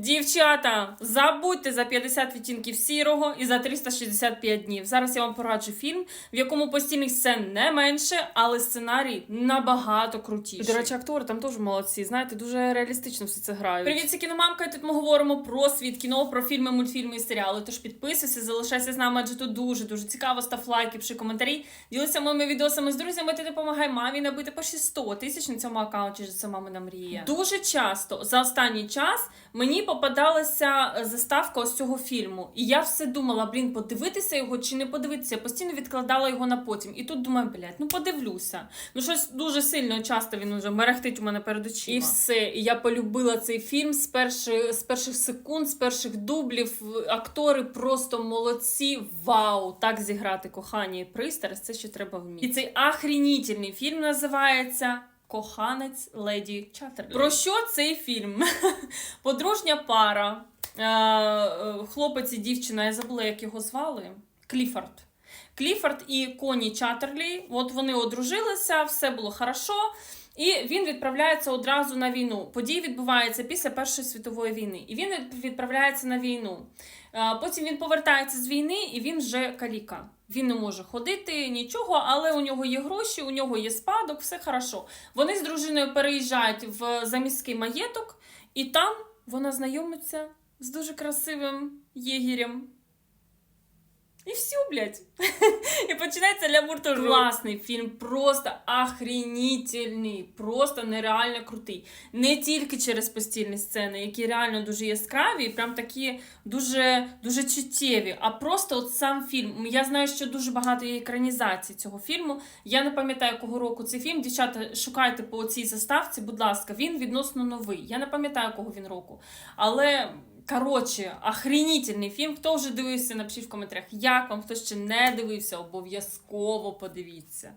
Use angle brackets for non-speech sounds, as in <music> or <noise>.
Дівчата, забудьте за 50 відтінків сірого і за 365 днів. Зараз я вам пораджу фільм, в якому постійних сцен не менше, але сценарій набагато крутіший. До речі, актори там теж молодці. Знаєте, дуже реалістично все це грають. Привіт, це кіномамка. Тут ми говоримо про світ кіно, про фільми, мультфільми і серіали. Тож підписуйся, залишайся з нами, адже тут дуже дуже цікаво. Став лайки, пиши коментарі. Ділися моїми відосами з друзями. Ти допомагай мамі набити перші 100 тисяч на цьому аккаунті. Це мамина мрія. Дуже часто за останній час мені попадалася е, заставка ось цього фільму. І я все думала, блін, подивитися його чи не подивитися. Я постійно відкладала його на потім. І тут думаю, блядь, ну подивлюся. Ну щось дуже сильно часто він уже мерехтить у мене перед очима. І все. І я полюбила цей фільм з перших, з перших секунд, з перших дублів. Актори просто молодці. Вау! Так зіграти кохання і пристрасть, це ще треба вміти. І цей ахрінітельний фільм називається. Коханець леді Чаттерлі. Про що цей фільм? <laughs> Подружня пара, е, е, хлопець і дівчина, я забула, як його звали. Кліфорд. Кліфорд і Коні Чаттерлі, от вони одружилися, все було хорошо. І він відправляється одразу на війну. Події відбуваються після Першої світової війни. І він відправляється на війну. Е, Потім він повертається з війни, і він вже каліка. Він не може ходити нічого, але у нього є гроші, у нього є спадок, все хорошо. Вони з дружиною переїжджають в заміський маєток, і там вона знайомиться з дуже красивим єгірем. І все, блядь. <laughs> І починається для мурту класний фільм, просто охренітельний, просто нереально крутий. Не тільки через постільні сцени, які реально дуже яскраві, і прям такі дуже, дуже чуттєві, а просто от сам фільм. Я знаю, що дуже багато є екранізацій цього фільму. Я не пам'ятаю, якого року цей фільм. Дівчата, шукайте по цій заставці, будь ласка, він відносно новий. Я не пам'ятаю, якого він року. Але. Коротше, охренітельний фільм. Хто вже дивився, напишіть в коментарях, як вам, хто ще не дивився, обов'язково подивіться.